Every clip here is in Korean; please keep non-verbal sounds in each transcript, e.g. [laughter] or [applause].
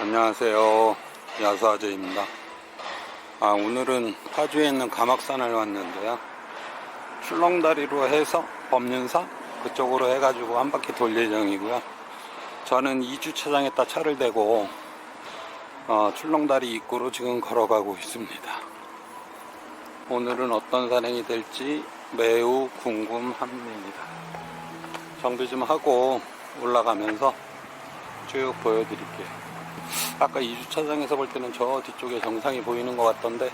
안녕하세요. 야수아재입니다. 아, 오늘은 파주에 있는 가막산을 왔는데요. 출렁다리로 해서 법륜사 그쪽으로 해가지고 한 바퀴 돌 예정이고요. 저는 2주차장에다 차를 대고 어, 출렁다리 입구로 지금 걸어가고 있습니다. 오늘은 어떤 산행이 될지 매우 궁금합니다. 정비 좀 하고 올라가면서 쭉 보여드릴게요. 아까 2주차장에서 볼 때는 저 뒤쪽에 정상이 보이는 것 같던데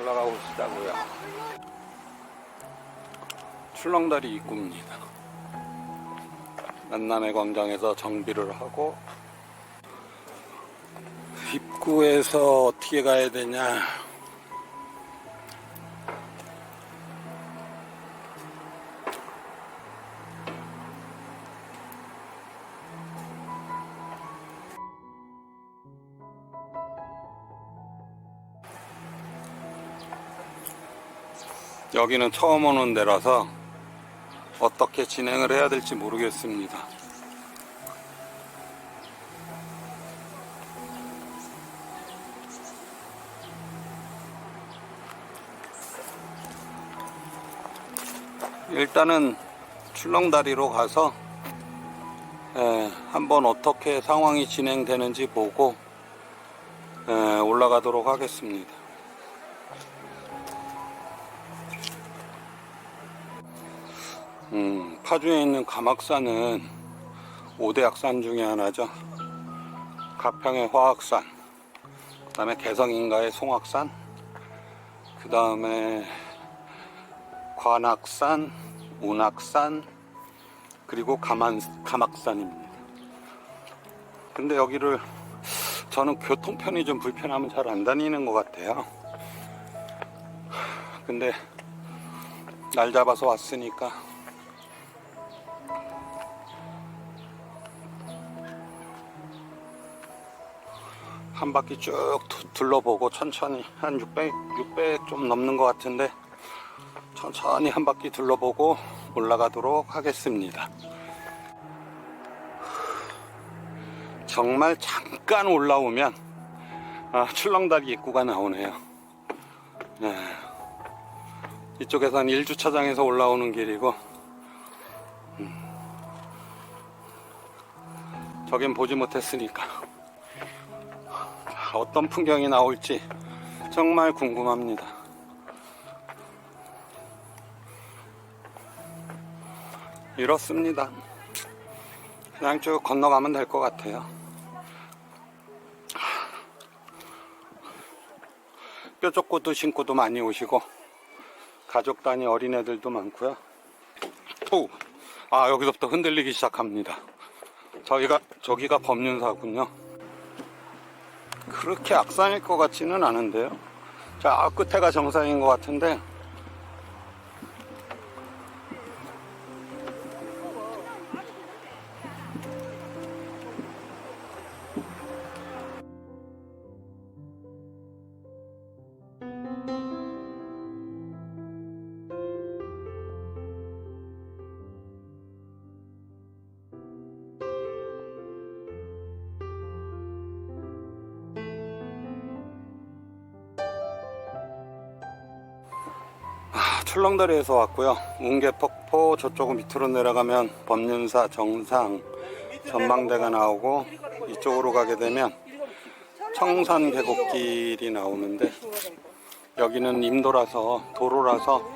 올라가 보시자고요. 출렁다리 입구입니다. 만남의 광장에서 정비를 하고 입구에서 어떻게 가야 되냐 여기는 처음 오는 데라서 어떻게 진행을 해야 될지 모르겠습니다. 일단은 출렁다리로 가서 에, 한번 어떻게 상황이 진행되는지 보고 에, 올라가도록 하겠습니다. 음, 파주에 있는 가막산은 5대 약산 중에 하나죠. 가평의 화학산, 그 다음에 개성인가의 송악산, 그 다음에 관악산, 운악산, 그리고 가만, 가막산입니다. 근데 여기를 저는 교통편이 좀 불편하면 잘 안 다니는 것 같아요. 근데 날 잡아서 왔으니까 한 바퀴 쭉 두- 둘러보고 천천히 한 600, 600 좀 넘는 것 같은데 천천히 한 바퀴 둘러보고 올라가도록 하겠습니다. 정말 잠깐 올라오면 아, 출렁다리 입구가 나오네요. 네. 이쪽에서는 1주차장에서 올라오는 길이고 음. 저긴 보지 못했으니까 어떤 풍경이 나올지 정말 궁금합니다. 이렇습니다. 그냥 쭉 건너가면 될 것 같아요. 뾰족구도 신고도 많이 오시고 가족 단위 어린애들도 많고요. 오, 아 여기서부터 흔들리기 시작합니다. 저희가 저기가 법륜사군요. 그렇게 악산일 것 같지는 않은데요. 자, 끝에가 정상인 것 같은데. 아, 출렁다리에서 왔고요. 웅계폭포 저쪽 밑으로 내려가면 법륜사 정상 전망대가 나오고 이쪽으로 가게 되면 청산 계곡길이 나오는데 여기는 임도라서 도로라서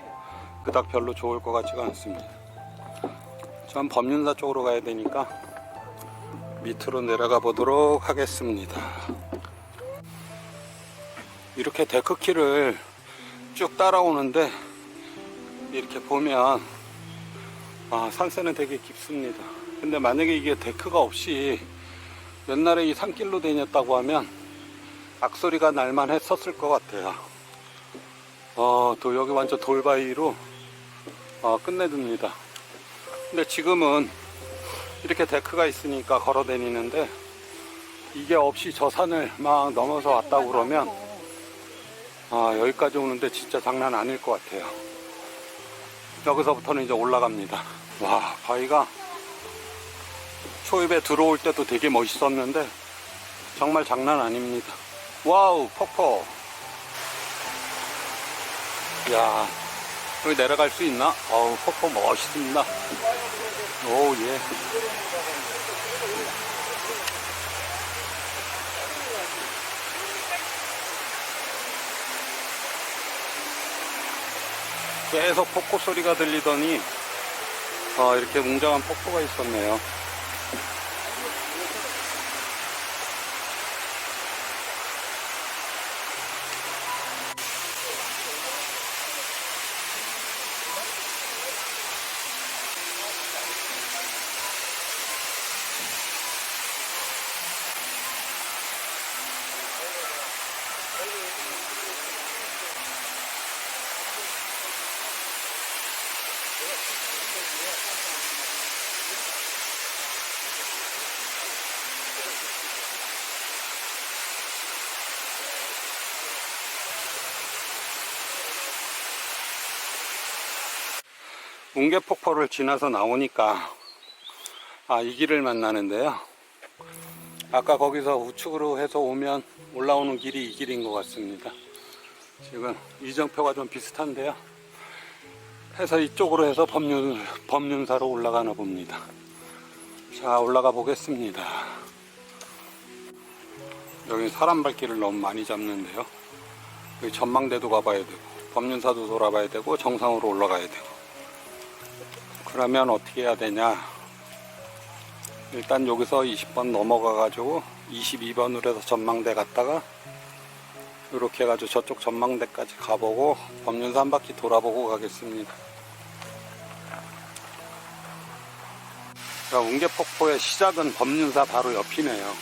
그닥 별로 좋을 것 같지가 않습니다. 전 법륜사 쪽으로 가야 되니까 밑으로 내려가 보도록 하겠습니다. 이렇게 데크길을 쭉 따라오는데 이렇게 보면 아, 산세는 되게 깊습니다. 근데 만약에 이게 데크가 없이 옛날에 이 산길로 다녔다고 하면 악소리가 날만 했었을 것 같아요. 어, 또 여기 완전 돌바위로 어, 끝내줍니다. 근데 지금은 이렇게 데크가 있으니까 걸어 다니는데 이게 없이 저 산을 막 넘어서 왔다고 그러면 아, 여기까지 오는데 진짜 장난 아닐 것 같아요. 여기서부터는 이제 올라갑니다. 와, 바위가 초입에 들어올 때도 되게 멋있었는데 정말 장난 아닙니다. 와우, 폭포. 야, 여기 내려갈 수 있나? 어우, 폭포 멋있습니다. 오, 예. 계속 폭포 소리가 들리더니, 어, 이렇게 웅장한 폭포가 있었네요. 뭉게폭포를 지나서 나오니까 아 이 길을 만나는데요. 아까 거기서 우측으로 해서 오면 올라오는 길이 이 길인 것 같습니다. 지금 이정표가 좀 비슷한데요. 해서 이쪽으로 해서 법륜, 법륜사로 올라가나 봅니다. 자 올라가 보겠습니다. 여기 사람 발길을 너무 많이 잡는데요. 여기 전망대도 가봐야 되고 법륜사도 돌아봐야 되고 정상으로 올라가야 되고 그러면 어떻게 해야 되냐? 일단 여기서 20번 넘어가 가지고 22번으로 해서 전망대 갔다가 이렇게 해가지고 저쪽 전망대까지 가보고 법륜사 한 바퀴 돌아보고 가겠습니다. 자, 웅계폭포의 시작은 법륜사 바로 옆이네요.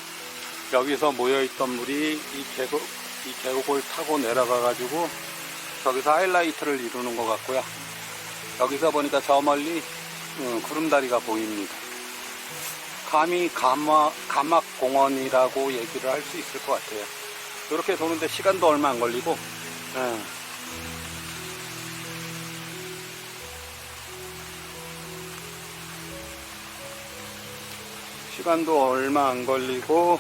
여기서 모여있던 물이 이 계곡, 이 계곡을 타고 내려가 가지고 저기서 하이라이트를 이루는 것 같고요. 여기서 보니까 저 멀리 음, 구름다리가 보입니다. 감히 가마, 가막공원이라고 얘기를 할 수 있을 것 같아요. 이렇게 도는데 시간도 얼마 안 걸리고, 예. 시간도 얼마 안 걸리고,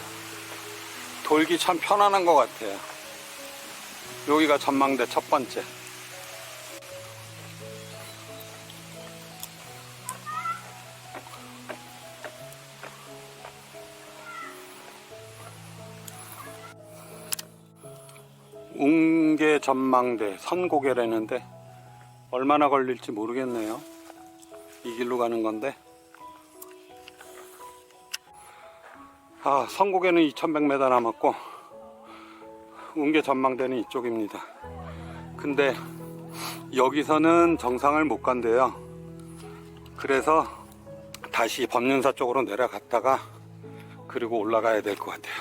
돌기 참 편안한 것 같아요. 여기가 전망대 첫 번째. 전망대 선고개라는데 얼마나 걸릴지 모르겠네요. 이 길로 가는 건데. 아, 선고개는 2100m 남았고 웅계 전망대는 이쪽입니다. 근데 여기서는 정상을 못 간대요. 그래서 다시 법륜사 쪽으로 내려갔다가 그리고 올라가야 될 것 같아요.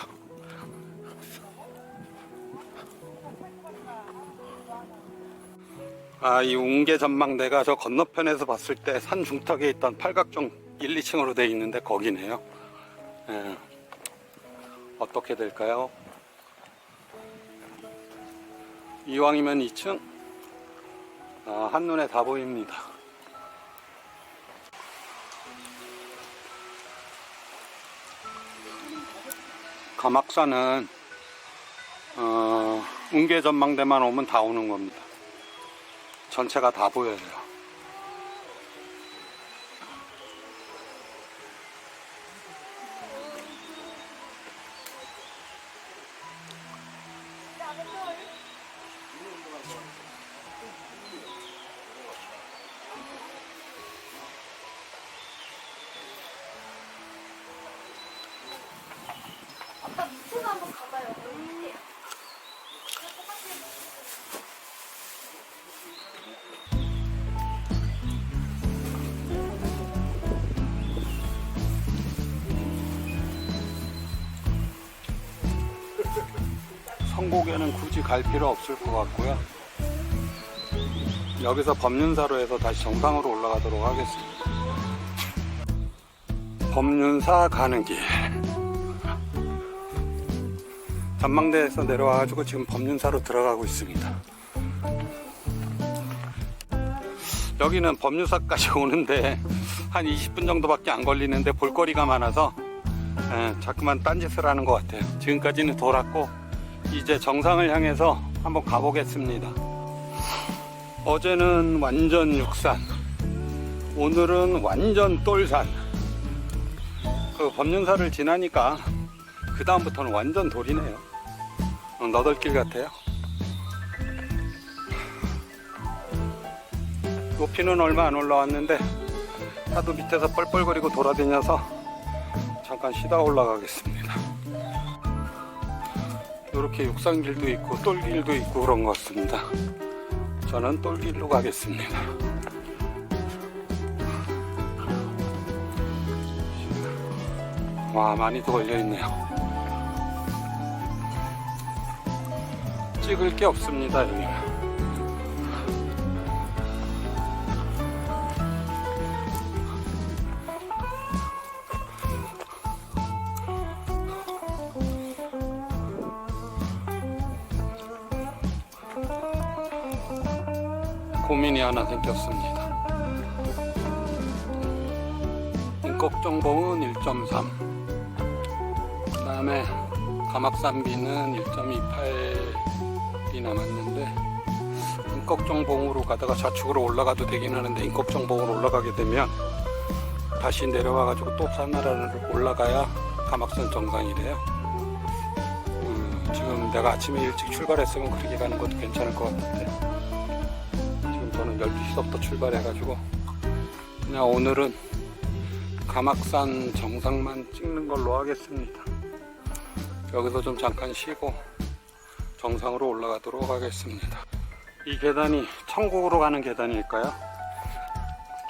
아, 이 웅계 전망대가 저 건너편에서 봤을 때 산 중턱에 있던 팔각정 1, 2층으로 돼 있는데 거기네요. 예. 어떻게 될까요? 이왕이면 2층? 아, 한눈에 다 보입니다. 가막산은 어, 웅계 전망대만 오면 다 오는 겁니다. 전체가 다 보여요. 성곡에는 굳이 갈 필요 없을 것 같고요. 여기서 법륜사로 해서 다시 정상으로 올라가도록 하겠습니다. 법륜사 가는 길. 전망대에서 내려와가지고 지금 법륜사로 들어가고 있습니다. 여기는 법륜사까지 [laughs] 오는데 한 20분 정도밖에 안 걸리는데 볼거리가 많아서 예, 자꾸만 딴짓을 하는 것 같아요. 지금까지는 돌았고 이제 정상을 향해서 한번 가보겠습니다. 어제는 완전 육산, 오늘은 완전 똘산. 그 법륜사를 지나니까 그 다음부터는 완전 돌이네요. 어, 너덜길 같아요. 높이는 얼마 안 올라왔는데 하도 밑에서 뻘뻘거리고 돌아다녀서 잠깐 쉬다 올라가겠습니다. 이렇게 육산길도 있고 똘길도 있고 그런 것 같습니다. 저는 똘길로 가겠습니다. 와 많이도 걸려있네요. 찍을 게 없습니다 여기는. 고민이 하나 생겼습니다. 인걱정봉은 1.3, 그 다음에 가막산비는 1.28이 남았는데 인걱정봉으로 가다가 좌측으로 올라가도 되긴 하는데 인걱정봉으로 올라가게 되면 다시 내려와 가지고 또 산나라를 올라가야 가막산 정상이래요. 음, 지금 내가 아침에 일찍 출발했으면 그렇게 가는 것도 괜찮을 것 같은데 12시부터 출발해가지고 그냥 오늘은 가막산 정상만 찍는 걸로 하겠습니다. 여기서 좀 잠깐 쉬고 정상으로 올라가도록 하겠습니다. 이 계단이 천국으로 가는 계단일까요?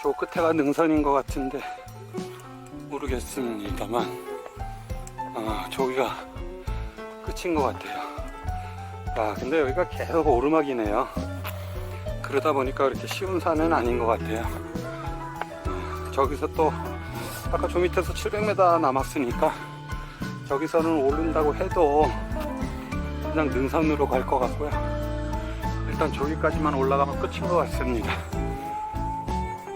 저 끝에가 능선인 것 같은데 모르겠습니다만 아, 저기가 끝인 것 같아요. 아, 근데 여기가 계속 오르막이네요. 그러다 보니까 그렇게 쉬운 산은 아닌 것 같아요. 어, 저기서 또 아까 저 밑에서 700m 남았으니까 저기서는 오른다고 해도 그냥 능선으로 갈 것 같고요. 일단 저기까지만 올라가면 끝인 것 같습니다.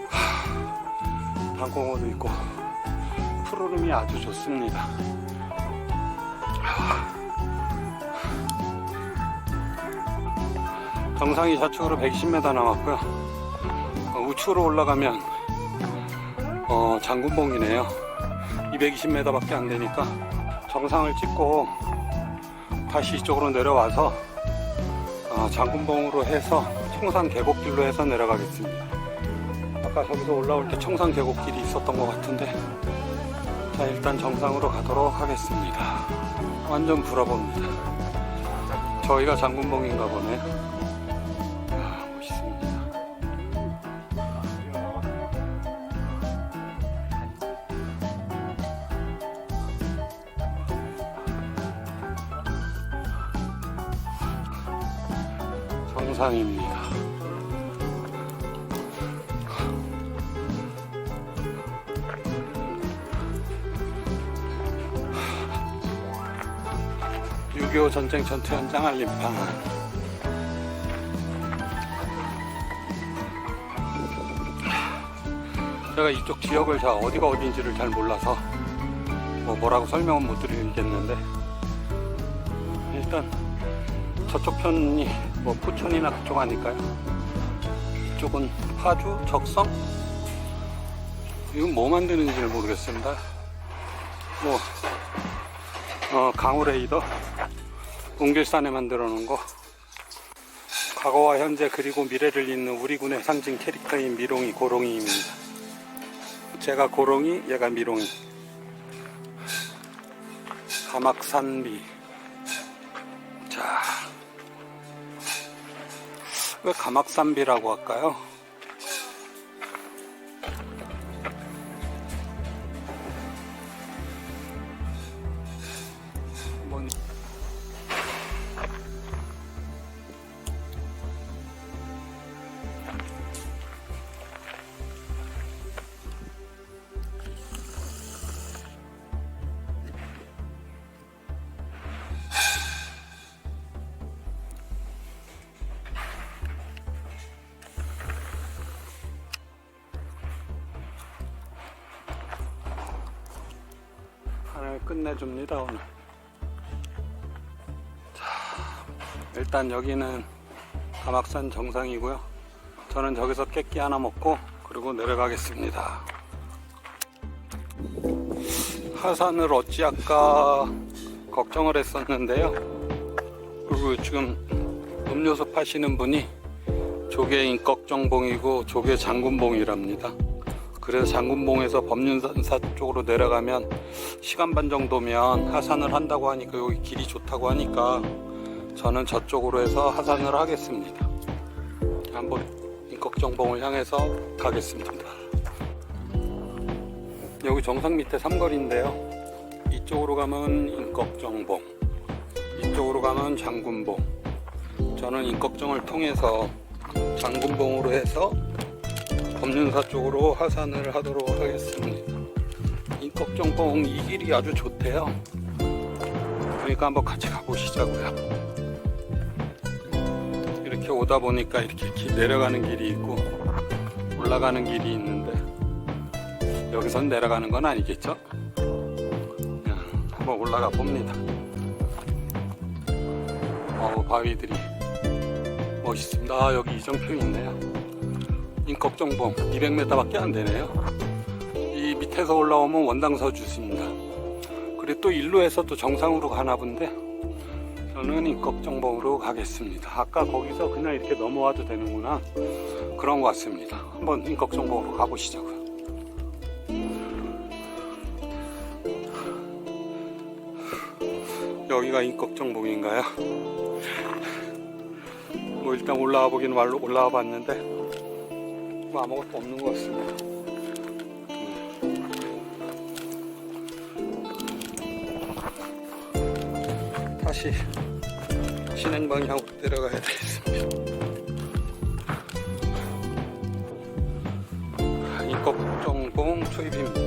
하, 방공호도 있고 푸르름이 아주 좋습니다. 정상이 좌측으로 120m 남았고요. 어, 우측으로 올라가면 어, 장군봉이네요. 220m밖에 안 되니까 정상을 찍고 다시 이쪽으로 내려와서 어, 장군봉으로 해서 청산 계곡길로 해서 내려가겠습니다. 아까 저기서 올라올 때 청산 계곡길이 있었던 것 같은데 자 일단 정상으로 가도록 하겠습니다. 완전 불어봅니다. 저희가 장군봉인가 보네요. 전쟁 전투 현장 알림판 제가 이쪽 지역을 자 어디가 어딘지를 잘 몰라서 뭐 뭐라고 설명은 못 드리겠는데 일단 저쪽 편이 뭐 부천이나 그쪽 아닐까요? 이쪽은 파주, 적성? 이건 뭐 만드는지 를 모르겠습니다. 뭐, 어, 강우레이더, 웅길산에 만들어 놓은 거. 과거와 현재 그리고 미래를 잇는 우리 군의 상징 캐릭터인 미롱이 고롱이입니다. 제가 고롱이, 얘가 미롱이. 가막산비. 자. 왜 가막산비라고 할까요? 끝내줍니다 오늘. 자, 일단 여기는 가막산 정상이고요. 저는 저기서 깨끼 하나 먹고 그리고 내려가겠습니다. 하산을 어찌 할까 걱정을 했었는데요. 그리고 지금 음료수 파시는 분이 조개 인꺽정봉이고 조개 장군봉이랍니다. 그래서 장군봉에서 법륜산사 쪽으로 내려가면 시간 반 정도면 하산을 한다고 하니까 여기 길이 좋다고 하니까 저는 저쪽으로 해서 하산을 하겠습니다. 한번 인꺽정봉을 향해서 가겠습니다. 여기 정상 밑에 삼거리인데요. 이쪽으로 가면 인꺽정봉, 이쪽으로 가면 장군봉. 저는 인꺽정을 통해서 장군봉으로 해서 법륜사 쪽으로 하산을 하도록 하겠습니다. 인꺽정봉 이 길이 아주 좋대요. 그러니까 한번 같이 가보시자고요. 이렇게 오다 보니까 이렇게 길 내려가는 길이 있고 올라가는 길이 있는데 여기선 내려가는 건 아니겠죠? 그냥 한번 올라가 봅니다. 어우 바위들이 멋있습니다. 아, 여기 이정표 있네요. 인꺽정봉 200m밖에 안 되네요. 이 밑에서 올라오면 원당서 주십니다. 그리고 또 일로에서 또 정상으로 가나 본데 저는 인꺽정봉으로 가겠습니다. 아까 거기서 그냥 이렇게 넘어와도 되는구나 그런 것 같습니다. 한번 인꺽정봉으로 가보시자고요. 여기가 인꺽정봉인가요? 뭐 일단 올라와 보긴 올라와 봤는데 뭐 아무것도 없는 것 같습니다. 음. 다시 진행 방향으로 내려가야 되겠습니다. 인꺽정봉 초입입니다.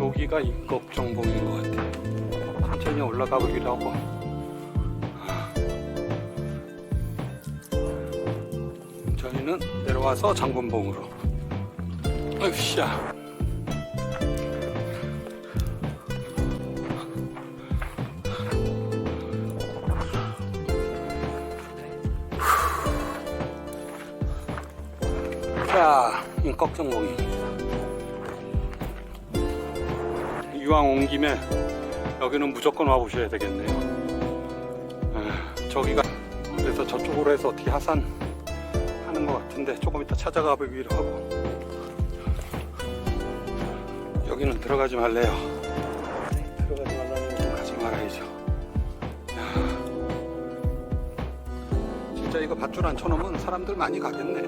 여기가 인꺽정봉인 것 같아요. 천천히 올라가 보기로 하고 저희는 내려와서 장군봉으로. 으쌰 자 인꺽정봉입니다 이왕 온 김에 여기는 무조건 와보셔야 되겠네요. 아, 저기가 그래서 저쪽으로 해서 어떻게 하산 같은데 조금 이따 찾아가 보기로 하고. 여기는 들어가지 말래요. 들어가지 말라는 건 가지 말아야죠. 야, 진짜 이거 밧줄 안 쳐놓으면 사람들 많이 가겠네.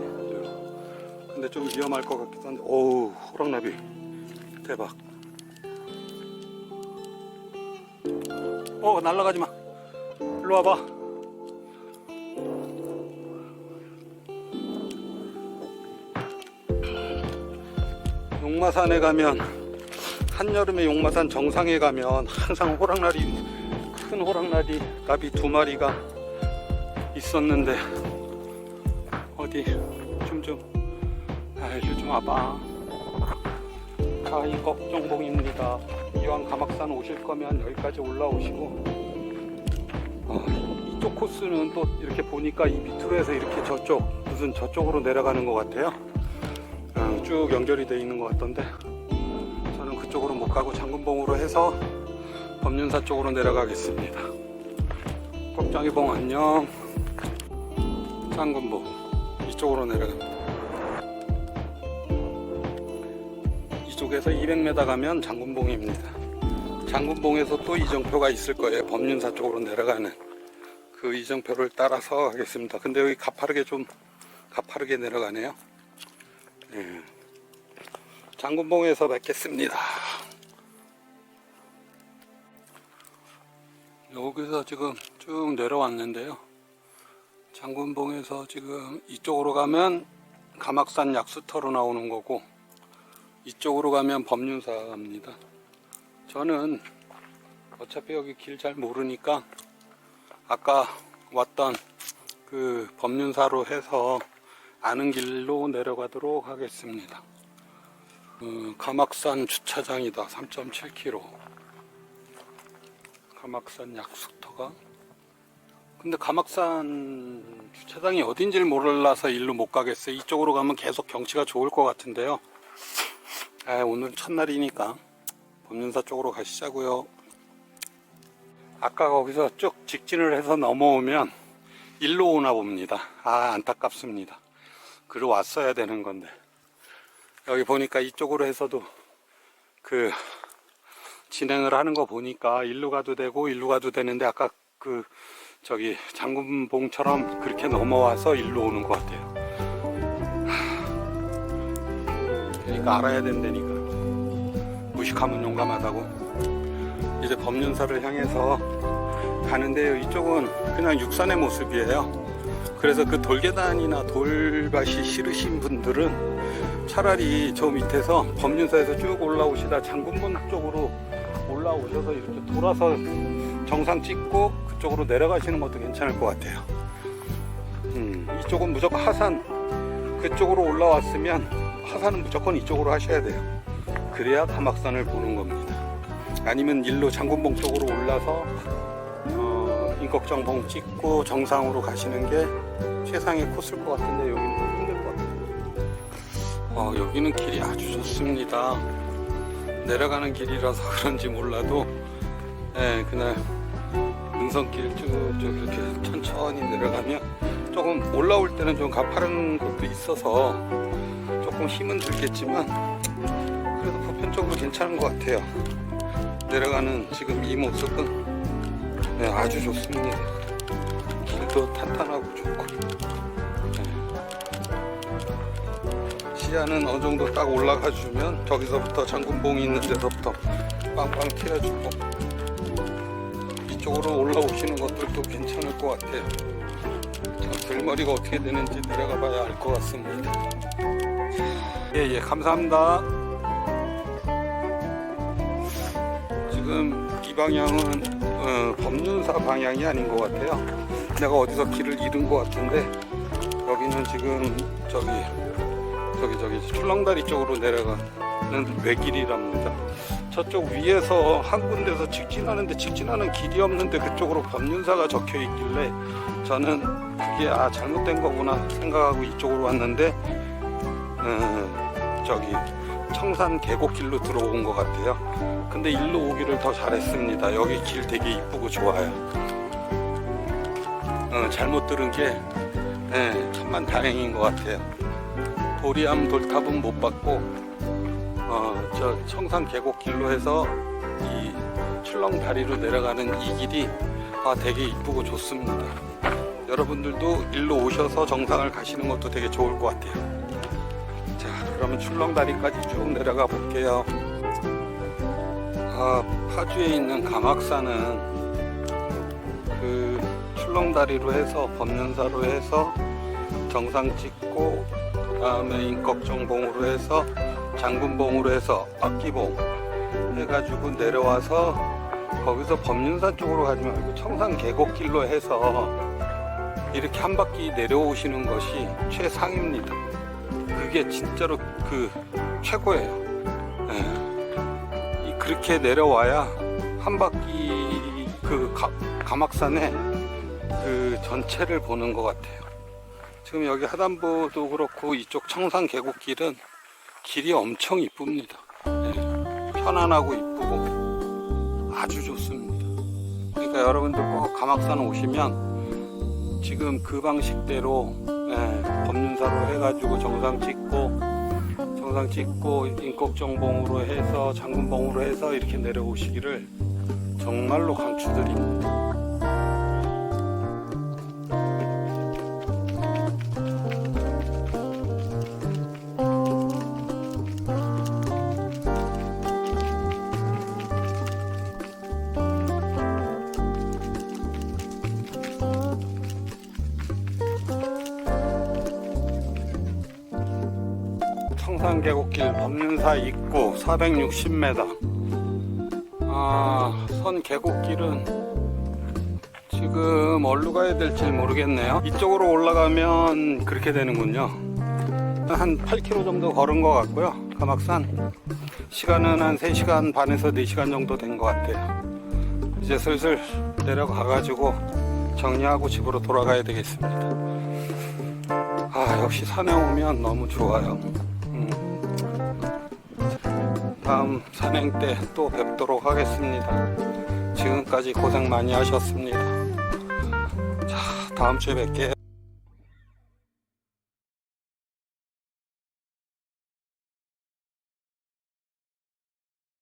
근데 좀 위험할 것 같기도 한데. 오우 호랑나비. 대박. 어 날라가지 마. 일로 와봐 용마산에 가면 한여름에 용마산 정상에 가면 항상 호랑나리 큰 호랑나리 나비 두 마리가 있었는데 어디 좀좀 아 일로 좀 와봐. 가이 걱정봉입니다. 이왕 가막산 오실 거면 여기까지 올라오시고. 어, 이쪽 코스는 또 이렇게 보니까 이 밑으로 해서 이렇게 저쪽 무슨 저쪽으로 내려가는 것 같아요. 어, 쭉 연결이 돼 있는 것 같던데 저는 그쪽으로 못 가고 장군봉으로 해서 법륜사 쪽으로 내려가겠습니다. 걱정이봉 안녕. 장군봉 이쪽으로 내려갑니다. 이쪽에서 200m 가면 장군봉입니다. 장군봉에서 또 이정표가 있을 거예요. 법륜사 쪽으로 내려가는 그 이정표를 따라서 가겠습니다. 근데 여기 가파르게 좀 가파르게 내려가네요. 예. 장군봉에서 뵙겠습니다. 여기서 지금 쭉 내려왔는데요. 장군봉에서 지금 이쪽으로 가면 가막산 약수터로 나오는 거고 이쪽으로 가면 법륜사입니다. 저는 어차피 여기 길 잘 모르니까 아까 왔던 그 법륜사로 해서 아는 길로 내려가도록 하겠습니다. 어, 가막산 주차장이다. 3.7km. 가막산 약수터가. 근데 가막산 주차장이 어딘지를 몰라서 일로 못 가겠어요. 이쪽으로 가면 계속 경치가 좋을 것 같은데요. 아, 오늘 첫날이니까 법륜사 쪽으로 가시자고요. 아까 거기서 쭉 직진을 해서 넘어오면 일로 오나 봅니다. 아, 안타깝습니다. 그로 왔어야 되는 건데. 여기 보니까 이쪽으로 해서도 그 진행을 하는 거 보니까 일로 가도 되고 일로 가도 되는데 아까 그 저기 장군봉처럼 그렇게 넘어와서 일로 오는 것 같아요. 하, 그러니까 알아야 된다니까. 무식하면 용감하다고. 이제 법륜사를 향해서 가는데요. 이쪽은 그냥 육산의 모습이에요. 그래서 그 돌계단이나 돌밭이 싫으신 분들은 차라리 저 밑에서 법륜사에서 쭉 올라오시다 장군본 쪽으로 올라오셔서 이렇게 돌아서 정상 찍고 그쪽으로 내려가시는 것도 괜찮을 것 같아요. 음, 이쪽은 무조건 하산 그쪽으로 올라왔으면 하산은 무조건 이쪽으로 하셔야 돼요. 그래야 가막산을 보는 겁니다. 아니면 일로 장군봉 쪽으로 올라서 어, 인걱정봉 찍고 정상으로 가시는 게 최상의 코스일 것 같은데 여기는. 어, 여기는 길이 아주 좋습니다. 내려가는 길이라서 [laughs] 그런지 몰라도 예, 그날 능선길 쭉쭉 이렇게 천천히 내려가면 조금 올라올 때는 좀 가파른 곳도 있어서 조금 힘은 들겠지만 그래도 보편적으로 괜찮은 것 같아요. 내려가는 지금 이 모습은 네, 아주 좋습니다. 길도 탄탄하고 시야는 어느 정도 딱 올라가 주면 저기서부터 장군봉이 있는 데서부터 빵빵 튀어주고 이쪽으로 올라오시는 것들도 괜찮을 것 같아요. 자, 들머리가 어떻게 되는지 내려가 봐야 알 것 같습니다. 예, 예, 감사합니다. 지금 이 방향은 어, 법륜사 방향이 아닌 것 같아요. 내가 어디서 길을 잃은 것 같은데 여기는 지금 저기 저기 저기 출렁다리 쪽으로 내려가는 외길이랍니다. 저쪽 위에서 한 군데서 직진하는데 직진하는 길이 없는데 그쪽으로 법륜사가 적혀 있길래 저는 그게 아 잘못된 거구나 생각하고 이쪽으로 왔는데 어, 저기 청산 계곡길로 들어온 것 같아요. 근데 일로 오기를 더 잘했습니다. 여기 길 되게 이쁘고 좋아요. 어, 잘못 들은 게 예, 천만 다행인 것 같아요. 도리암 돌탑은 못 봤고 어, 저 청산 계곡 길로 해서 이 출렁 다리로 내려가는 이 길이 아, 되게 이쁘고 좋습니다. 여러분들도 일로 오셔서 정상을 가시는 것도 되게 좋을 것 같아요. 자, 그러면 출렁 다리까지 쭉 내려가 볼게요. 아, 파주에 있는 가막산은 그 출렁다리로 해서 법륜사로 해서 정상 찍고 그 다음에 인걱정봉으로 해서 장군봉으로 해서 악기봉 해가지고 내려와서 거기서 법륜사 쪽으로 가지 말고 청산 계곡길로 해서 이렇게 한 바퀴 내려오시는 것이 최상입니다. 그게 진짜로 그 최고예요. 예. 이 그렇게 내려와야 한 바퀴 그 가, 가막산의 그 전체를 보는 것 같아요. 지금 여기 하단부도 그렇고 이쪽 청산 계곡길은 길이 엄청 이쁩니다. 예. 편안하고 이쁘고 아주 좋습니다. 그러니까 여러분들 꼭 가막산 오시면 지금 그 방식대로 예, 법륜사로 해가지고 정상 찍고 정상 찍고 인걱정봉으로 해서 장군봉으로 해서 이렇게 내려오시기를 정말로 강추드립니다. 법륜사 입구 460m 아, 선 계곡길은 지금 어디로 가야 될지 모르겠네요. 이쪽으로 올라가면 그렇게 되는군요. 한 8km 정도 걸은 것 같고요. 가막산. 시간은 한 3시간 반에서 4시간 정도 된 것 같아요. 이제 슬슬 내려가 가지고 정리하고 집으로 돌아가야 되겠습니다. 아 역시 산에 오면 너무 좋아요. 음. 다음 산행 때 또 뵙도록 하겠습니다. 지금까지 고생 많이 하셨습니다. 자 다음 주에 뵐게요